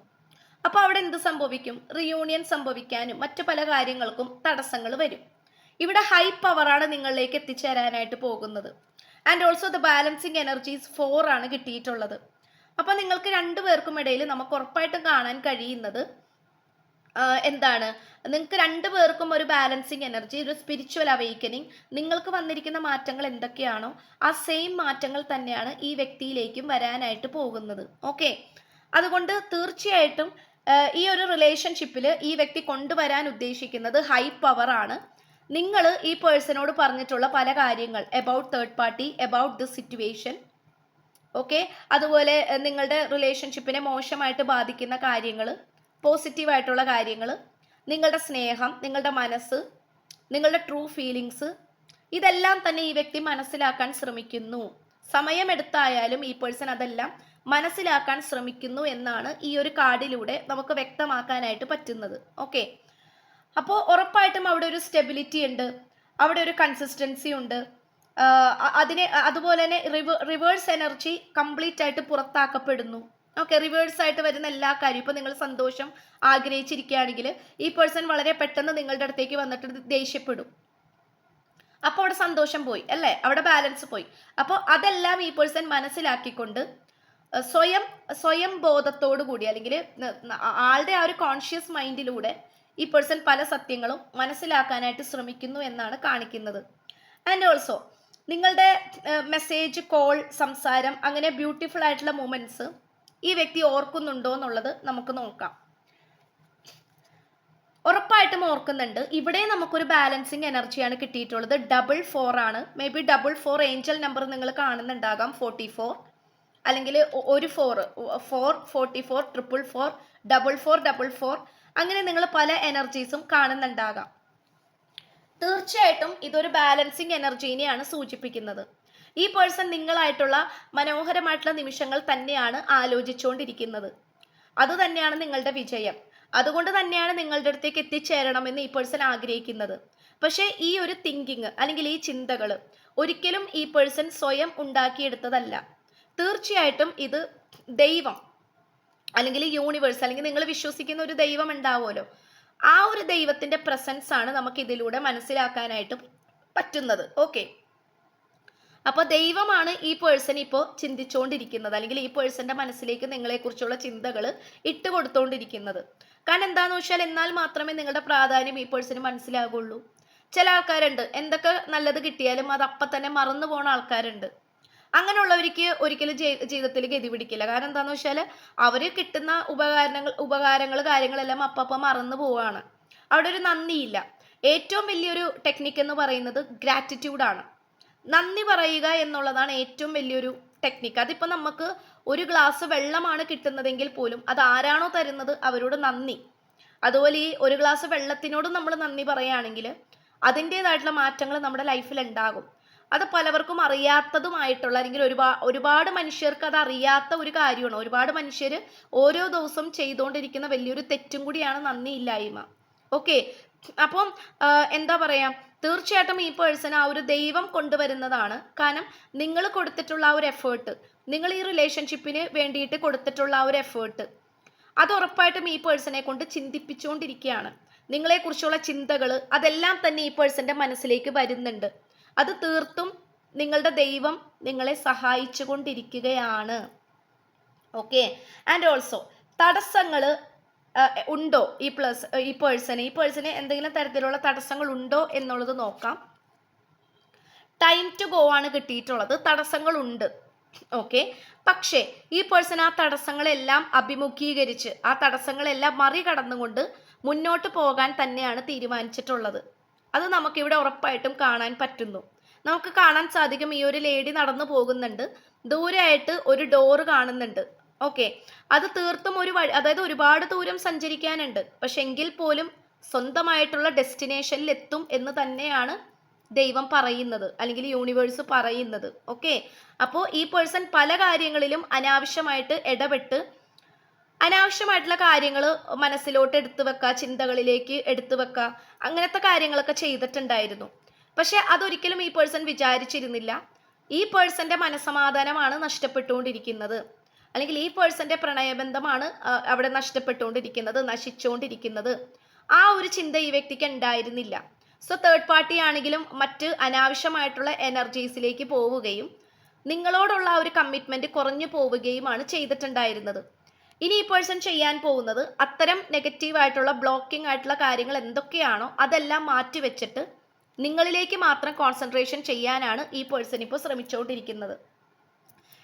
Speaker 1: അപ്പോൾ അവിടെ എന്ത് സംഭവിക്കും? റിയൂണിയൻ സംഭവിക്കാനും മറ്റു പല കാര്യങ്ങൾക്കും തടസ്സങ്ങൾ വരും. ഇവിടെ ഹൈ പവറാണ് നിങ്ങളിലേക്ക് എത്തിച്ചേരാനായിട്ട് പോകുന്നത്. And also the balancing energies four ആണ് കിട്ടിയിട്ടുള്ളത്. അപ്പോൾ നിങ്ങൾക്ക് രണ്ടു പേർക്കും ഇടയിൽ നമുക്ക് ഉറപ്പായിട്ടും കാണാൻ കഴിയുന്നത് എന്താണ്? നിങ്ങൾക്ക് രണ്ടു പേർക്കും ഒരു ബാലൻസിങ് എനർജി ഒരു സ്പിരിച്വൽ അവൈക്കനിങ് നിങ്ങൾക്ക് വന്നിരിക്കുന്ന മാറ്റങ്ങൾ എന്തൊക്കെയാണോ ആ സെയിം മാറ്റങ്ങൾ തന്നെയാണ് ഈ വ്യക്തിയിലേക്കും വരാനായിട്ട് പോകുന്നത്. ഓക്കെ അതുകൊണ്ട് തീർച്ചയായിട്ടും ഈ ഒരു റിലേഷൻഷിപ്പിൽ ഈ വ്യക്തി കൊണ്ടുവരാൻ ഉദ്ദേശിക്കുന്നത് ഹൈ പവർ ആണ്. നിങ്ങൾ ഈ പേഴ്സണോട് പറഞ്ഞിട്ടുള്ള പല കാര്യങ്ങൾ about third party about the situation okay അതുപോലെ നിങ്ങളുടെ റിലേഷൻഷിപ്പിനെ മോശമായിട്ട് ബാധിക്കുന്ന കാര്യങ്ങൾ പോസിറ്റീവായിട്ടുള്ള കാര്യങ്ങൾ നിങ്ങളുടെ സ്നേഹം നിങ്ങളുടെ മനസ്സ് നിങ്ങളുടെ ട്രൂ ഫീലിങ്സ് ഇതെല്ലാം തന്നെ ഈ വ്യക്തി മനസ്സിലാക്കാൻ ശ്രമിക്കുന്നു. സമയമെടുത്തായാലും ഈ പേഴ്സൺ അതെല്ലാം മനസ്സിലാക്കാൻ ശ്രമിക്കുന്നു എന്നാണ് ഈ ഒരു കാർഡിലൂടെ നമുക്ക് വ്യക്തമാക്കാനായിട്ട് പറ്റുന്നത് ഓക്കെ അപ്പോൾ ഉറപ്പായിട്ടും അവിടെ ഒരു സ്റ്റെബിലിറ്റി ഉണ്ട്. അവിടെ ഒരു കൺസിസ്റ്റൻസി ഉണ്ട്. അതിനെ അതുപോലെ തന്നെ റിവേഴ്സ് എനർജി കംപ്ലീറ്റ് ആയിട്ട് പുറത്താക്കപ്പെടുന്നു. ഓക്കെ റിവേഴ്സ് ആയിട്ട് വരുന്ന എല്ലാ കാര്യവും ഇപ്പോൾ നിങ്ങൾ സന്തോഷം ആഗ്രഹിച്ചിരിക്കുകയാണെങ്കിൽ ഈ പേഴ്സൺ വളരെ പെട്ടെന്ന് നിങ്ങളുടെ അടുത്തേക്ക് വന്നിട്ട് ദേഷ്യപ്പെടും. അപ്പോൾ അവിടെ സന്തോഷം പോയി അല്ലേ? അവിടെ ബാലൻസ് പോയി. അപ്പോൾ അതെല്ലാം ഈ പേഴ്സൺ മനസ്സിലാക്കിക്കൊണ്ട് സ്വയം സ്വയം ബോധത്തോടു കൂടി അല്ലെങ്കിൽ ആളുടെ ആ ഒരു കോൺഷ്യസ് മൈൻഡിലൂടെ ഈ പേഴ്സൺ പല സത്യങ്ങളും മനസ്സിലാക്കാനായിട്ട് ശ്രമിക്കുന്നു എന്നാണ് കാണിക്കുന്നത്. ആൻഡ് ഓൾസോ നിങ്ങളുടെ മെസ്സേജ് കോൾ സംസാരം അങ്ങനെ ബ്യൂട്ടിഫുൾ ആയിട്ടുള്ള മൂമെന്റ്സ് ഈ വ്യക്തി ഓർക്കുന്നുണ്ടോ എന്നുള്ളത് നമുക്ക് നോക്കാം. ഉറപ്പായിട്ടും ഓർക്കുന്നുണ്ട്. ഇവിടെ നമുക്കൊരു ബാലൻസിങ് എനർജിയാണ് കിട്ടിയിട്ടുള്ളത്. ഡബിൾ ഫോർ ആണ്. Maybe double four angel number നിങ്ങൾ കാണുന്നുണ്ടാകാം. ഫോർട്ടി ഫോർ അല്ലെങ്കിൽ ഒരു four four forty four triple four double four double four അങ്ങനെ നിങ്ങൾ പല എനർജീസും കാണുന്നുണ്ടാകാം. തീർച്ചയായിട്ടും ഇതൊരു ബാലൻസിങ് എനർജീനെയാണ് സൂചിപ്പിക്കുന്നത്. ഈ പേഴ്സൺ നിങ്ങളായിട്ടുള്ള മനോഹരമായിട്ടുള്ള നിമിഷങ്ങൾ തന്നെയാണ് ആലോചിച്ചുകൊണ്ടിരിക്കുന്നത്. അതുതന്നെയാണ് നിങ്ങളുടെ വിജയം. അതുകൊണ്ട് തന്നെയാണ് നിങ്ങളുടെ അടുത്തേക്ക് എത്തിച്ചേരണമെന്ന് ഈ പേഴ്സൺ ആഗ്രഹിക്കുന്നത്. പക്ഷേ ഈ ഒരു തിങ്കിങ് അല്ലെങ്കിൽ ഈ ചിന്തകൾ ഒരിക്കലും ഈ പേഴ്സൺ സ്വയം ഉണ്ടാക്കിയെടുത്തതല്ല. തീർച്ചയായിട്ടും ഇത് ദൈവം അല്ലെങ്കിൽ യൂണിവേഴ്സ് അല്ലെങ്കിൽ നിങ്ങൾ വിശ്വസിക്കുന്ന ഒരു ദൈവം ഉണ്ടാവുമല്ലോ. ആ ഒരു ദൈവത്തിന്റെ പ്രസൻസ് ആണ് നമുക്ക് ഇതിലൂടെ മനസ്സിലാക്കാനായിട്ട് പറ്റുന്നത്. ഓക്കെ അപ്പൊ ദൈവമാണ് ഈ പേഴ്സൺ ഇപ്പോൾ ചിന്തിച്ചുകൊണ്ടിരിക്കുന്നത് അല്ലെങ്കിൽ ഈ പേഴ്സന്റെ മനസ്സിലേക്ക് നിങ്ങളെക്കുറിച്ചുള്ള ചിന്തകൾ ഇട്ട് കൊടുത്തുകൊണ്ടിരിക്കുന്നത് കാരണം എന്താണെന്ന് വെച്ചാൽ എന്നാൽ മാത്രമേ നിങ്ങളുടെ പ്രാധാന്യം ഈ പേഴ്സന് മനസ്സിലാകുള്ളൂ. ചില ആൾക്കാരുണ്ട് എന്തൊക്കെ നല്ലത് കിട്ടിയാലും അത് അപ്പം തന്നെ മറന്നു പോണ ആൾക്കാരുണ്ട്. അങ്ങനെയുള്ളവർക്ക് ഒരിക്കലും ജീവിതത്തിൽ ഗതി പിടിക്കില്ല. കാരണം എന്താണെന്ന് വെച്ചാൽ അവർ കിട്ടുന്ന ഉപകാരങ്ങൾ ഉപകാരങ്ങൾ കാര്യങ്ങളെല്ലാം അപ്പപ്പം മറന്നു പോവാണ്. അവിടെ ഒരു നന്ദിയില്ല. ഏറ്റവും വലിയൊരു ടെക്നിക്ക് എന്ന് പറയുന്നത് ഗ്രാറ്റിറ്റ്യൂഡാണ് നന്ദി പറയുക എന്നുള്ളതാണ് ഏറ്റവും വലിയൊരു ടെക്നിക്ക് അതിപ്പോൾ നമുക്ക് ഒരു ഗ്ലാസ് വെള്ളമാണ് കിട്ടുന്നതെങ്കിൽ പോലും അത് ആരാണോ തരുന്നത് അവരോട് നന്ദി. അതുപോലെ ഈ ഒരു ഗ്ലാസ് വെള്ളത്തിനോട് നമ്മൾ നന്ദി പറയുകയാണെങ്കിൽ അതിന്റേതായിട്ടുള്ള മാറ്റങ്ങൾ നമ്മുടെ ലൈഫിൽ ഉണ്ടാകും. അത് പലവർക്കും അറിയാത്തതുമായിട്ടുള്ള അല്ലെങ്കിൽ ഒരുപാ ഒരുപാട് മനുഷ്യർക്ക് അത് അറിയാത്ത ഒരു കാര്യമാണ്. ഒരുപാട് മനുഷ്യർ ഓരോ ദിവസം ചെയ്തുകൊണ്ടിരിക്കുന്ന വലിയൊരു തെറ്റും കൂടിയാണ് നന്ദിയില്ലായ്മ. ഓക്കെ? അപ്പം എന്താ പറയാ? തീർച്ചയായിട്ടും ഈ പേഴ്സൺ ആ ഒരു ദൈവം കൊണ്ടുവരുന്നതാണ്. കാരണം നിങ്ങൾ കൊടുത്തിട്ടുള്ള ആ ഒരു എഫേർട്ട് നിങ്ങൾ ഈ റിലേഷൻഷിപ്പിന് വേണ്ടിയിട്ട് കൊടുത്തിട്ടുള്ള ആ ഒരു എഫേർട്ട് അത് ഉറപ്പായിട്ടും ഈ പേഴ്സണെ കൊണ്ട് ചിന്തിപ്പിച്ചുകൊണ്ടിരിക്കുകയാണ്. നിങ്ങളെക്കുറിച്ചുള്ള ചിന്തകൾ അതെല്ലാം തന്നെ ഈ പേഴ്സന്റെ മനസ്സിലേക്ക് വരുന്നുണ്ട്. അത് തീർത്തും നിങ്ങളുടെ ദൈവം നിങ്ങളെ സഹായിച്ചു കൊണ്ടിരിക്കുകയാണ് ഓക്കെ ആൻഡ് ഓൾസോ തടസ്സങ്ങൾ ഉണ്ടോ ഈ പ്ലസ് ഈ പേഴ്സണ് ഈ പേഴ്സണ് എന്തെങ്കിലും തരത്തിലുള്ള തടസ്സങ്ങൾ ഉണ്ടോ എന്നുള്ളത് നോക്കാം. ടൈം ടു ഗോ ആണ് കിട്ടിയിട്ടുള്ളത്. തടസ്സങ്ങളുണ്ട് ഓക്കെ പക്ഷേ ഈ പേഴ്സൺ ആ തടസ്സങ്ങളെല്ലാം അഭിമുഖീകരിച്ച് ആ തടസ്സങ്ങളെല്ലാം മറികടന്നുകൊണ്ട് മുന്നോട്ട് പോകാൻ തന്നെയാണ് തീരുമാനിച്ചിട്ടുള്ളത്. അത് നമുക്കിവിടെ ഉറപ്പായിട്ടും കാണാൻ പറ്റുന്നു. നമുക്ക് കാണാൻ സാധിക്കും ഈ ഒരു ലേഡി നടന്നു പോകുന്നുണ്ട്. ദൂരെയായിട്ട് ഒരു ഡോറ് കാണുന്നുണ്ട്. ഓക്കെ അത് തീർത്തും ഒരു വഴി അതായത് ഒരുപാട് ദൂരം സഞ്ചരിക്കാനുണ്ട്. പക്ഷെ എങ്കിൽ പോലും സ്വന്തമായിട്ടുള്ള ഡെസ്റ്റിനേഷനിൽ എത്തും എന്ന് തന്നെയാണ് ദൈവം പറയുന്നത്. അല്ലെങ്കിൽ യൂണിവേഴ്സ് പറയുന്നത്. ഓക്കെ അപ്പോൾ ഈ പേഴ്സൺ പല കാര്യങ്ങളിലും അനാവശ്യമായിട്ട് ഇടപെട്ട് അനാവശ്യമായിട്ടുള്ള കാര്യങ്ങൾ മനസ്സിലോട്ട് എടുത്തു വെക്കുക ചിന്തകളിലേക്ക് എടുത്തു വെക്കുക അങ്ങനത്തെ കാര്യങ്ങളൊക്കെ ചെയ്തിട്ടുണ്ടായിരുന്നു. പക്ഷെ അതൊരിക്കലും ഈ പേഴ്സൺ വിചാരിച്ചിരുന്നില്ല. ഈ പേഴ്സന്റെ മനസമാധാനമാണ് നഷ്ടപ്പെട്ടുകൊണ്ടിരിക്കുന്നത്. അല്ലെങ്കിൽ ഈ പേഴ്സന്റെ പ്രണയബന്ധമാണ് അവിടെ നഷ്ടപ്പെട്ടുകൊണ്ടിരിക്കുന്നത് നശിച്ചുകൊണ്ടിരിക്കുന്നത്. ആ ഒരു ചിന്ത ഈ വ്യക്തിക്ക് ഉണ്ടായിരുന്നില്ല. സോ തേർഡ് പാർട്ടി ആണെങ്കിലും മറ്റ് അനാവശ്യമായിട്ടുള്ള എനർജീസിലേക്ക് പോവുകയും നിങ്ങളോടുള്ള ആ ഒരു കമ്മിറ്റ്മെന്റ് കുറഞ്ഞു പോവുകയുമാണ് ചെയ്തിട്ടുണ്ടായിരുന്നത്. ഇനി ഈ പേഴ്സൺ ചെയ്യാൻ പോകുന്നത് അത്തരം നെഗറ്റീവ് ആയിട്ടുള്ള ബ്ലോക്കിംഗ് ആയിട്ടുള്ള കാര്യങ്ങൾ എന്തൊക്കെയാണോ അതെല്ലാം മാറ്റി വെച്ചിട്ട് നിങ്ങളിലേക്ക് മാത്രം കോൺസെൻട്രേഷൻ ചെയ്യാനാണ് ഈ പേഴ്സൺ ഇപ്പോൾ ശ്രമിച്ചുകൊണ്ടിരിക്കുന്നത്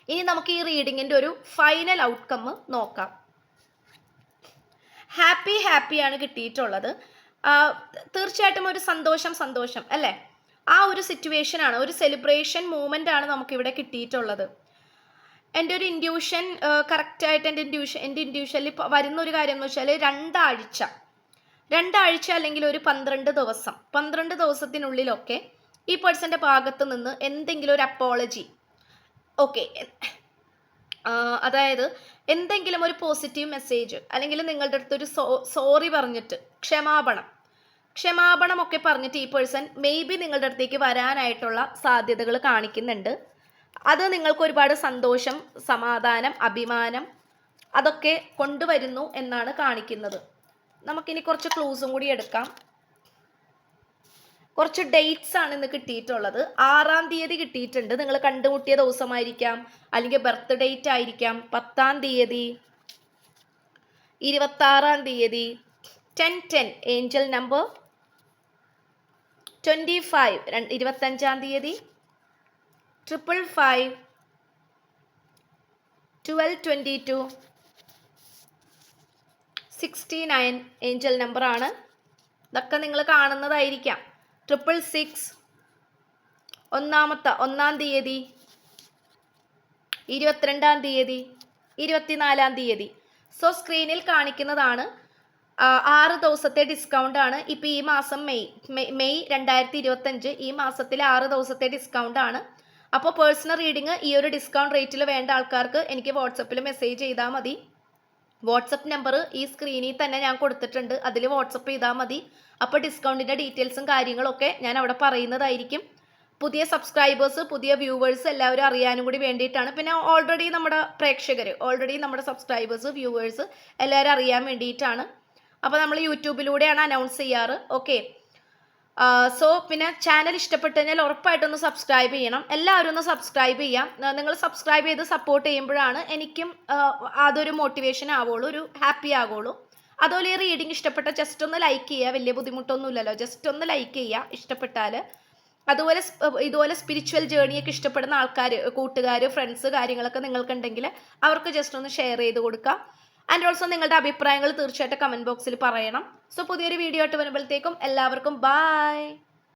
Speaker 1: ഇനി നമുക്ക് ഈ റീഡിങ്ങിന്റെ ഒരു ഫൈനൽ ഔട്ട്കം നോക്കാം. ഹാപ്പി ഹാപ്പിയാണ് കിട്ടിയിട്ടുള്ളത്. തീർച്ചയായിട്ടും ഒരു സന്തോഷം സന്തോഷം അല്ലേ? ആ ഒരു സിറ്റുവേഷൻ ആണ് ഒരു സെലിബ്രേഷൻ മൂമെന്റ് ആണ് നമുക്കിവിടെ കിട്ടിയിട്ടുള്ളത്. എന്റെ ഒരു ഇൻഡ്യൂഷൻ കറക്റ്റായിട്ട് എന്റെ ഇൻഡ്യൂഷൻ എന്റെ ഇൻഡ്യൂഷനിൽ വരുന്ന ഒരു കാര്യം എന്ന് വെച്ചാൽ രണ്ടാഴ്ച. രണ്ടാഴ്ച അല്ലെങ്കിൽ ഒരു പന്ത്രണ്ട് ദിവസം. പന്ത്രണ്ട് ദിവസത്തിനുള്ളിലൊക്കെ ഈ പേഴ്സന്റെ ഭാഗത്ത് നിന്ന് എന്തെങ്കിലും ഒരു അപ്പോളജി ഓക്കെ അതായത് എന്തെങ്കിലും ഒരു പോസിറ്റീവ് മെസ്സേജ് അല്ലെങ്കിൽ നിങ്ങളുടെ അടുത്തൊരു സോ സോറി പറഞ്ഞിട്ട് ക്ഷമാപണം. ക്ഷമാപണമൊക്കെ പറഞ്ഞിട്ട് ഈ പേഴ്സൺ മേ ബി നിങ്ങളുടെ അടുത്തേക്ക് വരാനായിട്ടുള്ള സാധ്യതകൾ കാണിക്കുന്നുണ്ട്. അത് നിങ്ങൾക്ക് ഒരുപാട് സന്തോഷം സമാധാനം അഭിമാനം അതൊക്കെ കൊണ്ടുവരുന്നു എന്നാണ് കാണിക്കുന്നത്. നമുക്കിനി കുറച്ച് ക്ലൂസും കൂടി എടുക്കാം. കുറച്ച് ഡേറ്റ്സ് ആണ് ഇന്ന് കിട്ടിയിട്ടുള്ളത്. ആറാം തീയതി കിട്ടിയിട്ടുണ്ട്. നിങ്ങൾ കണ്ടുമുട്ടിയ ദിവസമായിരിക്കാം. അല്ലെങ്കിൽ ബർത്ത് ഡേറ്റ് ആയിരിക്കാം. പത്താം തീയതി ഇരുപത്താറാം തീയതി ten ten angel number twenty five ഇരുപത്തഞ്ചാം തീയതി triple five twelve twenty two sixty nine angel നമ്പറാണ് ഇതൊക്കെ നിങ്ങൾ കാണുന്നതായിരിക്കാം. ട്രിപ്പിൾ സിക്സ് ഒന്നാമത്തെ ഒന്നാം തീയതി ഇരുപത്തിരണ്ടാം തീയതി ഇരുപത്തിനാലാം തീയതി. സോ സ്ക്രീനിൽ കാണിക്കുന്നതാണ് ആറ് ദിവസത്തെ ഡിസ്കൗണ്ട് ആണ്. ഇപ്പം ഈ മാസം മെയ് മെയ് രണ്ടായിരത്തി ഇരുപത്തഞ്ച് ഈ മാസത്തിലെ ആറ് ദിവസത്തെ ഡിസ്കൗണ്ട് ആണ്. അപ്പോൾ പേഴ്സണൽ റീഡിങ് ഈ ഒരു ഡിസ്കൗണ്ട് റേറ്റിൽ വേണ്ട ആൾക്കാർക്ക് എനിക്ക് വാട്സപ്പിൽ മെസ്സേജ് ചെയ്താൽ മതി. വാട്സപ്പ് നമ്പർ ഈ സ്ക്രീനിൽ തന്നെ ഞാൻ കൊടുത്തിട്ടുണ്ട്. അതിൽ വാട്സപ്പ് ചെയ്താൽ മതി. അപ്പോൾ ഡിസ്കൗണ്ടിന്റെ ഡീറ്റെയിൽസും കാര്യങ്ങളൊക്കെ ഞാൻ അവിടെ പറയുന്നതായിരിക്കും. പുതിയ സബ്സ്ക്രൈബേഴ്സ് പുതിയ വ്യൂവേഴ്സ് എല്ലാവരും അറിയാനും കൂടി വേണ്ടിയിട്ടാണ്. പിന്നെ ഓൾറെഡി നമ്മുടെ പ്രേക്ഷകർ ഓൾറെഡി നമ്മുടെ സബ്സ്ക്രൈബേഴ്സ് വ്യൂവേഴ്സ് എല്ലാവരും അറിയാൻ വേണ്ടിയിട്ടാണ്. അപ്പോൾ നമ്മൾ യൂട്യൂബിലൂടെയാണ് അനൗൺസ് ചെയ്യാറ്. ഓക്കെ സോ പിന്നെ ചാനൽ ഇഷ്ടപ്പെട്ടു കഴിഞ്ഞാൽ ഉറപ്പായിട്ടൊന്ന് സബ്സ്ക്രൈബ് ചെയ്യണം. എല്ലാവരും ഒന്ന് സബ്സ്ക്രൈബ് ചെയ്യാം. നിങ്ങൾ സബ്സ്ക്രൈബ് ചെയ്ത് സപ്പോർട്ട് ചെയ്യുമ്പോഴാണ് എനിക്കും അതൊരു മോട്ടിവേഷൻ ആവുള്ളൂ ഒരു ഹാപ്പി ആകുള്ളൂ അതുപോലെ ഈ റീഡിങ് ഇഷ്ടപ്പെട്ട ജസ്റ്റ് ഒന്ന് ലൈക്ക് ചെയ്യുക. വലിയ ബുദ്ധിമുട്ടൊന്നുമില്ലല്ലോ. ജസ്റ്റ് ഒന്ന് ലൈക്ക് ചെയ്യുക ഇഷ്ടപ്പെട്ടാൽ അതുപോലെ ഇതുപോലെ സ്പിരിച്വൽ ജേണിയൊക്കെ ഇഷ്ടപ്പെടുന്ന ആൾക്കാർ കൂട്ടുകാർ ഫ്രണ്ട്സ് കാര്യങ്ങളൊക്കെ നിങ്ങൾക്കുണ്ടെങ്കിൽ അവർക്ക് ജസ്റ്റ് ഒന്ന് ഷെയർ ചെയ്ത് കൊടുക്കുക ആൻഡ് ഓൾസോ നിങ്ങളുടെ അഭിപ്രായങ്ങൾ തീർച്ചയായിട്ടും കമന്റ് ബോക്സിൽ പറയണം. സോ പുതിയൊരു വീഡിയോ ആയിട്ട് വരുമ്പോഴത്തേക്കും എല്ലാവർക്കും ബായ്